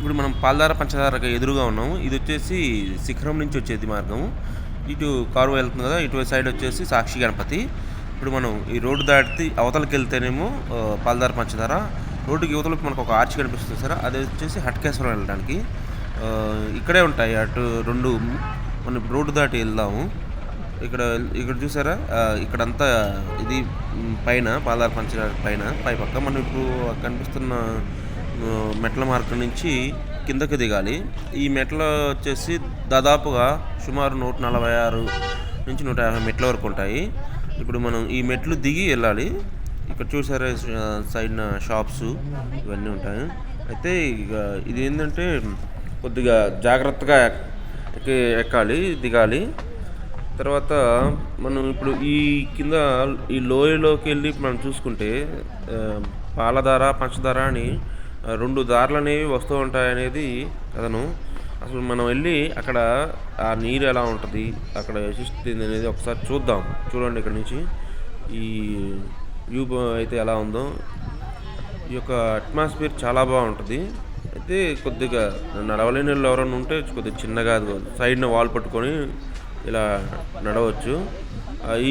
ఇప్పుడు మనం పాలధార పంచదారకి ఎదురుగా ఉన్నాము. ఇది వచ్చేసి శిఖరం నుంచి వచ్చేది మార్గం ఇటు కారు వెళ్తుంది కదా ఇటు సైడ్ వచ్చేసి సాక్షి గణపతి. ఇప్పుడు మనం ఈ రోడ్డు దాటి అవతలకి వెళ్తేనేమో ఆ, పాలధార పంచదార. రోడ్డుకి యువతలకు మనకు ఒక ఆర్చి కనిపిస్తుంది సార్. అది వచ్చేసి హట్కేశ్వరం వెళ్ళడానికి. ఇక్కడే ఉంటాయి అటు రెండు మనం రోడ్డు దాటి వెళ్దాము. ఇక్కడ ఇక్కడ చూసారా? ఇక్కడంతా ఇది పైన పాదాల పంచదార పైన పై పక్క. మనం ఇప్పుడు కనిపిస్తున్న మెట్ల మార్గం నుంచి కిందకి దిగాలి. ఈ మెట్ల వచ్చేసి దాదాపుగా సుమారు నూట నలభై ఆరు నుంచి నూట యాభై మెట్ల వరకు ఉంటాయి. ఇప్పుడు మనం ఈ మెట్లు దిగి వెళ్ళాలి. ఇక్కడ చూసారా సైడ్న షాప్స్ ఇవన్నీ ఉంటాయి. అయితే ఇక ఇది ఏంటంటే కొద్దిగా జాగ్రత్తగా ఎక్కి ఎక్కాలి దిగాలి. తర్వాత మనం ఇప్పుడు ఈ కింద ఈ లోయలోకి వెళ్ళి మనం చూసుకుంటే పాలధార పంచదార అని రెండు దారులు అనేవి వస్తూ ఉంటాయి అనేది కథను. అసలు మనం వెళ్ళి అక్కడ ఆ నీరు ఎలా ఉంటుంది అక్కడ విశిష్టత అనేది ఒకసారి చూద్దాం. చూడండి ఇక్కడ నుంచి. ఈ వ్యూ అయితే ఎలా ఉందో. ఈ యొక్క అట్మాస్ఫియర్ చాలా బాగుంటుంది. అయితే కొద్దిగా నడవలేని వాళ్ళు ఎవరైనా ఉంటే కొద్దిగా చిన్నగా సైడ్న వాల్ పట్టుకొని ఇలా నడవచ్చు.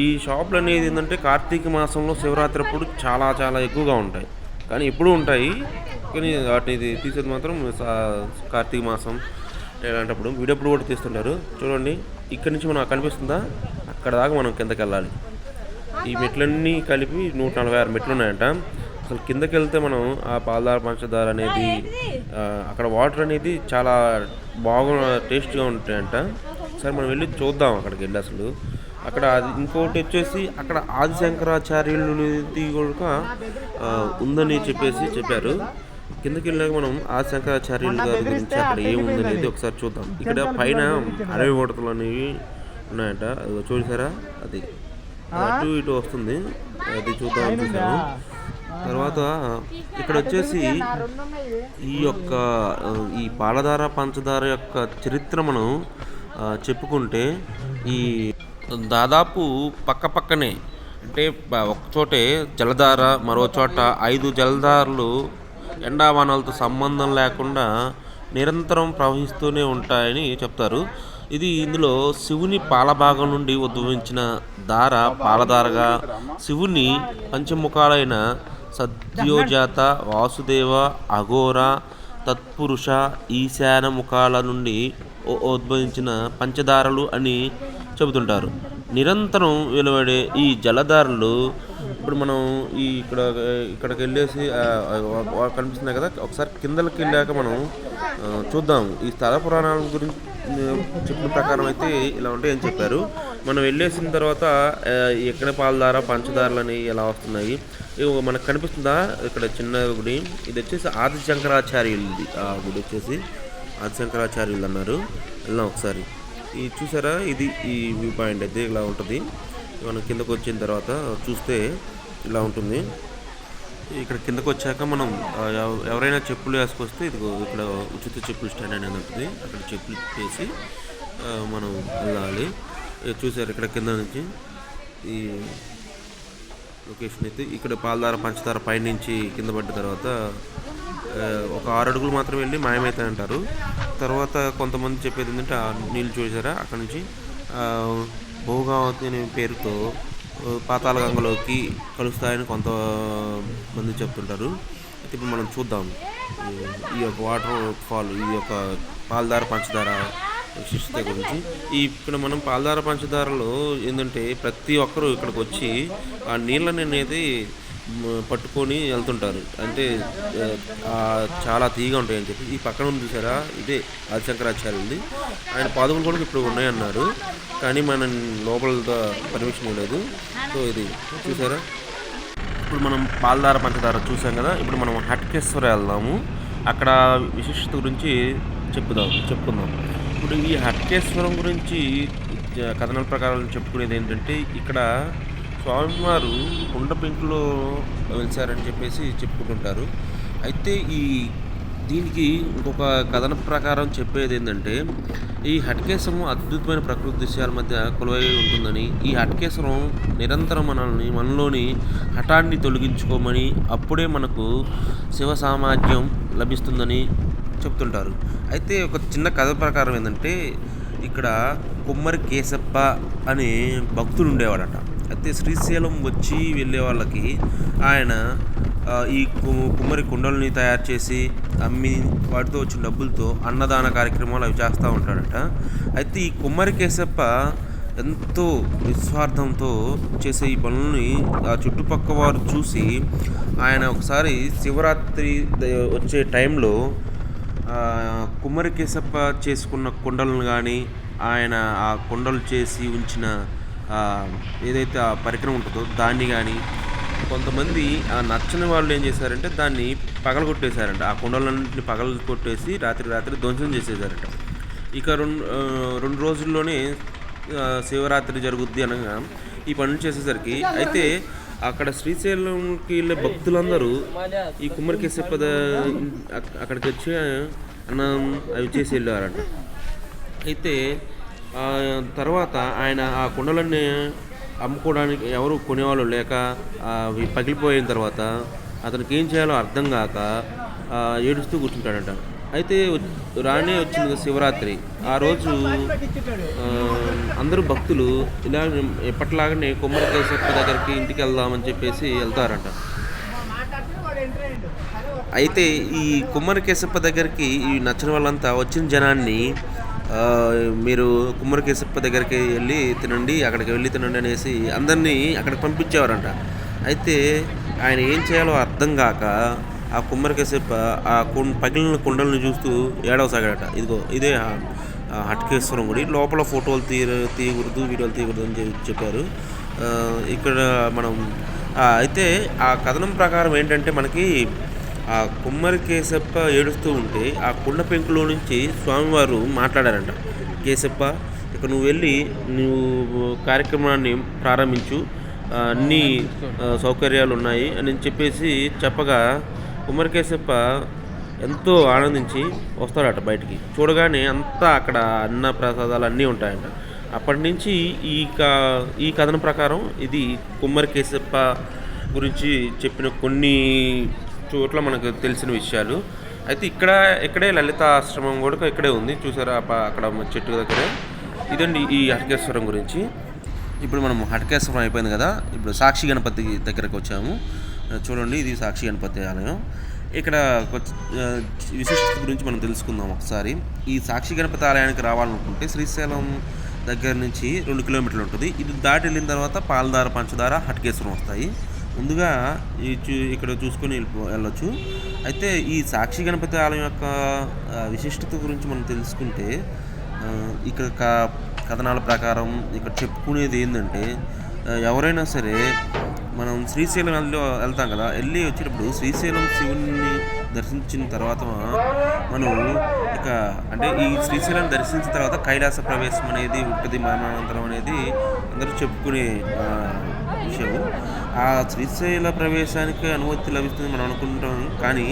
ఈ షాపులు అనేది ఏంటంటే కార్తీక మాసంలో శివరాత్రి అప్పుడు చాలా చాలా ఎక్కువగా ఉంటాయి. కానీ ఎప్పుడూ ఉంటాయి. కానీ వాటిని ఇది తీసేది మాత్రం కార్తీక మాసం ఇలాంటప్పుడు. వీడప్పుడు కూడా తీస్తుంటారు. చూడండి ఇక్కడి నుంచి మనం కనిపిస్తుందా? అక్కడ దాకా మనం కిందకి వెళ్ళాలి ఈ మెట్లన్నీ కలిపి నూట నలభై ఆరు మెట్లు ఉన్నాయంట అసలు కిందకి వెళ్తే మనం ఆ పాలదార పంచదార అనేది అక్కడ వాటర్ అనేది చాలా బాగా టేస్ట్గా ఉంటాయంట. సరే మనం వెళ్ళి చూద్దాం అక్కడికి వెళ్ళి అసలు. అక్కడ ఇంకోటి వచ్చేసి అక్కడ ఆదిశంకరాచార్యులది కూడా ఉందని చెప్పేసి చెప్పారు. కిందకి వెళ్ళాక మనం ఆదిశంకరాచార్యుల గారి గురించి అక్కడ ఏముందనేది ఒకసారి చూద్దాం. ఇక్కడ పైన అడవి ఓడతలు అనేవి ఉన్నాయట. అది చూసారా అది. అటు ఇటు వస్తుంది. అది చూద్దాం చూసాము తర్వాత ఇక్కడ వచ్చేసి ఈ యొక్క ఈ పాలధార పంచదార యొక్క చరిత్ర మనం చెప్పుకుంటే ఈ దాదాపు పక్క పక్కనే అంటే ఒకచోటే జలధార మరో చోట ఐదు జలధారలు ఎండావానాలతో సంబంధం లేకుండా నిరంతరం ప్రవహిస్తూనే ఉంటాయని చెప్తారు. ఇది ఇందులో శివుని పాలభాగం నుండి ఉద్భవించిన దార పాలధారగా శివుని పంచముఖాలైన సద్యోజాత వాసుదేవ అఘోర తత్పురుష ఈశాన ముఖాల నుండి ఉద్భవించిన పంచదారలు అని చెబుతుంటారు. నిరంతరం వెలువడే ఈ జలధారలు ఇప్పుడు మనం ఈ ఇక్కడ ఇక్కడికి వెళ్ళేసి కనిపిస్తున్నాయి కదా ఒకసారి కిందకి వెళ్ళాక మనం చూద్దాం. ఈ స్థల పురాణాల గురించి చెప్పిన ప్రకారం అయితే ఇలా ఉంటాయని చెప్పారు. మనం వెళ్ళేసిన తర్వాత ఎక్కడ పాలధార పంచదారలు అనేవి ఎలా వస్తున్నాయి? ఇవి మనకు కనిపిస్తుందా? ఇక్కడ చిన్న గుడి. ఇది వచ్చేసి ఆది శంకరాచార్యులది ఆ గుడి వచ్చేసి ఆది శంకరాచార్యులు అన్నారు. వెళ్దాం ఒకసారి. ఈ చూసారా? ఇది ఈ వ్యూ పాయింట్ అయితే ఇలా ఉంటుంది. మనం కిందకు వచ్చిన తర్వాత చూస్తే ఇలా ఉంటుంది. ఇక్కడ కిందకు వచ్చాక మనం ఎవ- ఎవరైనా చెప్పులు వేసుకొస్తే ఇది ఇక్కడ ఉచిత చెప్పులు స్టాండ్ అనేది ఉంటుంది. అక్కడ చెప్పులు వేసి మనం వెళ్ళాలి. ఇది చూసారు ఇక్కడ కింద నుంచి. ఈ లొకేషన్ అయితే ఇక్కడ పాలధార పంచదార పైనుంచి కింద పడ్డ తర్వాత ఒక ఆరు అడుగులు మాత్రం వెళ్ళి మాయమవుతాయంటారు తర్వాత కొంతమంది చెప్పేది ఏంటంటే ఆ నీళ్ళు చూసారా? అక్కడ నుంచి ఆ, భోగావతి అనే పేరుతో పాతాళగంగలోకి గంగలోకి కలుస్తాయని కొంతమంది చెప్తుంటారు. అయితే ఇప్పుడు మనం చూద్దాం. ఈ- యొక్క వాటర్ ఫాల్ ఈ యొక్క పాలధార పంచదార విశిష్టత గురించి. ఇప్పుడు ఇక్కడ మనం పాలధార పంచదారలో ఏంటంటే ప్రతి ఒక్కరూ ఇక్కడికి వచ్చి ఆ నీళ్ళని అనేది పట్టుకొని వెళ్తుంటారు. అంటే చాలా తీగా ఉంటాయని చెప్పి. ఈ పక్కన ఉంది చూసారా? ఇదే ఆదిశంకరాచార్యులది. ఆయన పాదుకలు కూడా ఇప్పుడు ఉన్నాయన్నారు. కానీ మనం లోపల పర్మిషన్ ఇవ్వలేదు. సో ఇది చూసారా? ఇప్పుడు మనం పాలధార పంచదార చూసాం కదా? ఇప్పుడు మనం హట్కేశ్వర వెళ్దాము. అక్కడ విశిష్టత గురించి చెప్పుదాం చెప్పుకుందాం. ఇప్పుడు ఈ హట్కేశ్వరం గురించి కథనాల ప్రకారం చెప్పుకునేది ఏంటంటే ఇక్కడ స్వామివారు కుండ పెంకులో వెలిసారని చెప్పేసి చెప్పుకుంటుంటారు. అయితే ఈ దీనికి ఇంకొక కథన ప్రకారం చెప్పేది ఏంటంటే ఈ హట్కేశ్వరం అద్భుతమైన ప్రకృతి దృశ్యాల మధ్య కొలువై ఉంటుందని ఈ హట్కేశ్వరం నిరంతరం మనల్ని మనలోని హఠాన్ని తొలగించుకోమని అప్పుడే మనకు శివ సామాజ్యం లభిస్తుందని చెప్తుంటారు. అయితే ఒక చిన్న కథ ప్రకారం ఏంటంటే ఇక్కడ కుమ్మరి కేశప్ప అనే భక్తుడు ఉండేవాడట. అయితే శ్రీశైలం వచ్చి వెళ్ళే వాళ్ళకి ఆయన ఈ కు- కుమ్మరి కుండల్ని తయారు చేసి అమ్మి వాటితో వచ్చిన డబ్బులతో అన్నదాన కార్యక్రమాలు అవి చేస్తూ ఉంటాడట. అయితే ఈ కుమ్మరి కేశప్ప ఎంతో నిస్వార్థంతో చేసే ఈ పనులని ఆ చుట్టుపక్క వారు చూసి ఆయన ఒకసారి శివరాత్రి వచ్చే టైంలో కుమ్మరి కేశప్ప చేసుకున్న కుండలను కానీ ఆయన ఆ కుండలు చేసి ఉంచిన ఏదైతే ఆ పరికరం ఉంటుందో దాన్ని కానీ కొంతమంది ఆ నచ్చని వాళ్ళు ఏం చేశారంటే దాన్ని పగల కొట్టేశారంట ఆ కుండలన్నింటిని పగల కొట్టేసి రాత్రి రాత్రి ధ్వంసం చేసేసారంట ఇక రెండు రెండు రోజుల్లోనే శివరాత్రి జరుగుద్ది అనగా ఈ పనులు చేసేసరికి అయితే అక్కడ శ్రీశైలంకి వెళ్ళే భక్తులందరూ ఈ కుమ్మరికేశప్ప అక్కడికి వచ్చి అన్నం అవి చేసి వెళ్ళారంట అయితే తర్వాత ఆయన ఆ కుండలన్నీ అమ్ముకోవడానికి ఎవరు కొనేవాళ్ళు లేక అవి పగిలిపోయిన తర్వాత అతనికి ఏం చేయాలో అర్థం కాక ఏడుస్తూ కూర్చుంటాడంట. అయితే రానే వచ్చింది శివరాత్రి. ఆ రోజు అందరూ భక్తులు ఇలా ఎప్పటిలాగానే కుమ్మరికేశ్వర దగ్గరికి ఇంటికి వెళ్దామని చెప్పేసి వెళ్తారంట. అయితే ఈ కుమ్మరికేశప్ప దగ్గరికి ఈ నచ్చిన వాళ్ళంతా వచ్చిన జనాన్ని మీరు కుమ్మరికేశప్ప దగ్గరికి వెళ్ళి తినండి అక్కడికి వెళ్ళి తినండి అనేసి అందరినీ అక్కడికి పంపించేవారంట. అయితే ఆయన ఏం చేయాలో అర్థం కాక ఆ కుమ్మరికేశప్ప ఆ కుండ పగిలిన కుండలను చూస్తూ ఏడవసాగాడట. ఇదిగో ఇదే హట్కేశ్వరం గుడి. లోపల ఫోటోలు తీయ తీయకూడదు వీడియోలు తీయకూడదు అని చెప్పారు. ఇక్కడ మనం అయితే ఆ కథనం ప్రకారం ఏంటంటే మనకి ఆ కుమ్మరి కేశప్ప ఏడుస్తూ ఉంటే ఆ కుండ పెంకులో నుంచి స్వామివారు మాట్లాడారంట. కేశప్ప ఇక నువ్వు వెళ్ళి నువ్వు కార్యక్రమాన్ని ప్రారంభించు. అన్ని సౌకర్యాలు ఉన్నాయి అని చెప్పేసి చెప్పగా కుమ్మరి కేశప్ప ఎంతో ఆనందించి వస్తాడట బయటికి. చూడగానే అంతా అక్కడ అన్న ప్రసాదాలు అన్నీ ఉంటాయంట. అప్పటి నుంచి ఈ క ఈ కథనం ప్రకారం ఇది కుమ్మరి కేశప్ప గురించి చెప్పిన కొన్ని చోట్ల మనకు తెలిసిన విషయాలు. అయితే ఇక్కడ ఇక్కడే లలిత ఆశ్రమం కూడా ఇక్కడే ఉంది. చూసారా అక్కడ చెట్టు దగ్గరే. ఇదండి ఈ హటకేశ్వరం గురించి. ఇప్పుడు మనం హటకేశ్వరం అయిపోయింది కదా. ఇప్పుడు సాక్షి గణపతి దగ్గరకు వచ్చాము. చూడండి ఇది సాక్షి గణపతి ఆలయం. ఇక్కడ విశిష్టత గురించి మనం తెలుసుకుందాం ఒకసారి. ఈ సాక్షి గణపతి ఆలయానికి రావాలనుకుంటే శ్రీశైలం దగ్గర నుంచి రెండు కిలోమీటర్లు ఉంటుంది. ఇది దాటి వెళ్ళిన తర్వాత పాలధార పంచదార హటకేశ్వరం వస్తాయి. ముందుగా ఈ చూ ఇక్కడ చూసుకొని వెళ్ళిపో వెళ్ళొచ్చు. అయితే ఈ సాక్షి గణపతి ఆలయం యొక్క విశిష్టత గురించి మనం తెలుసుకుంటే ఇక్కడ క- కథనాల ప్రకారం ఇక్కడ చెప్పుకునేది ఏంటంటే ఎవరైనా సరే మనం శ్రీశైలం వెళ్ళి వెళ్తాం కదా వెళ్ళి వచ్చేటప్పుడు శ్రీశైలం శివుని దర్శించిన తర్వాత మనం ఇక అంటే ఈ శ్రీశైలం దర్శించిన తర్వాత కైలాస ప్రవేశం అనేది ఉంటుంది మరణానంతరం అనేది అందరూ చెప్పుకునే విషయం ఆ శ్రీశైల ప్రవేశానికి అనుమతి లభిస్తుంది మనం అనుకుంటాం. కానీ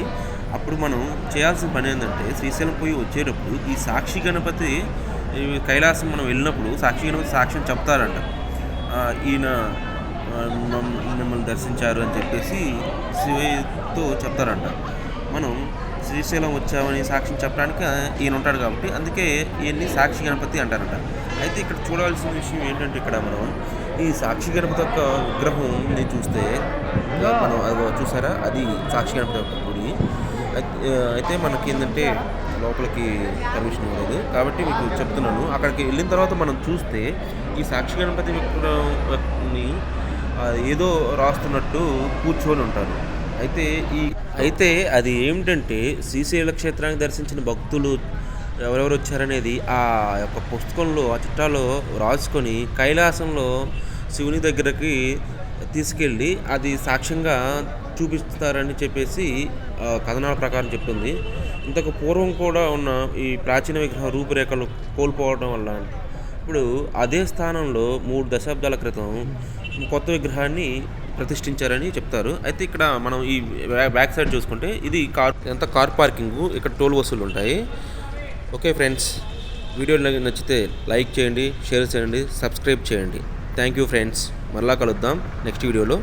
అప్పుడు మనం చేయాల్సిన పని ఏంటంటే శ్రీశైలం పోయి వచ్చేటప్పుడు ఈ సాక్షి గణపతి కైలాసం మనం వెళ్ళినప్పుడు సాక్షి గణపతి సాక్ష్యం చెప్తారంట. ఈయన మిమ్మల్ని దర్శించారు అని చెప్పేసి శివయ్యతో చెప్తారంట. మనం శ్రీశైలం వచ్చామని సాక్ష్యం చెప్పడానికి ఈయన ఉంటాడు కాబట్టి అందుకే ఈయన్ని సాక్షి గణపతి అంటారంట. అయితే ఇక్కడ చూడవలసిన విషయం ఏంటంటే ఇక్కడ మనం ఈ సాక్షి గణపతి యొక్క విగ్రహంని చూస్తే ఆ, మనం అది చూసారా? అది సాక్షి గణపతి యొక్క గుడి. అయితే మనకి ఏంటంటే లోపలికి పర్మిషన్ ఇవ్వలేదు. కాబట్టి మీకు చెప్తున్నాను. అక్కడికి వెళ్ళిన తర్వాత మనం చూస్తే ఈ సాక్షి గణపతి విగ్రహాన్ని ఆ, ఏదో రాస్తున్నట్టు కూర్చొని ఉంటారు. అయితే ఈ అయితే అది ఏమిటంటే శ్రీశైల క్షేత్రానికి దర్శించిన భక్తులు ఎవరెవరు వచ్చారనేది ఆ యొక్క పుస్తకంలో ఆ చిట్టాలో రాసుకొని కైలాసంలో శివుని దగ్గరకి తీసుకెళ్ళి అది సాక్ష్యంగా చూపిస్తారని చెప్పేసి కథనాల ప్రకారం చెప్తుంది. ఇంతకు పూర్వం కూడా ఉన్న ఈ ప్రాచీన విగ్రహ రూపురేఖలు కోల్పోవడం వల్ల ఇప్పుడు అదే స్థానంలో మూడు దశాబ్దాల క్రితం కొత్త విగ్రహాన్ని ప్రతిష్ఠించారని చెప్తారు. అయితే ఇక్కడ మనం ఈ బ్యా- బ్యాక్ సైడ్ చూసుకుంటే ఇది కార్ ఎంత కార్ పార్కింగ్. ఇక్కడ టోల్ వసూలు ఉంటాయి. ఓకే ఫ్రెండ్స్ వీడియో నచ్చితే లైక్ చేయండి షేర్ చేయండి సబ్స్క్రైబ్ చేయండి. థ్యాంక్ యూ ఫ్రెండ్స్ మరలా కలుద్దాం నెక్స్ట్ వీడియోలో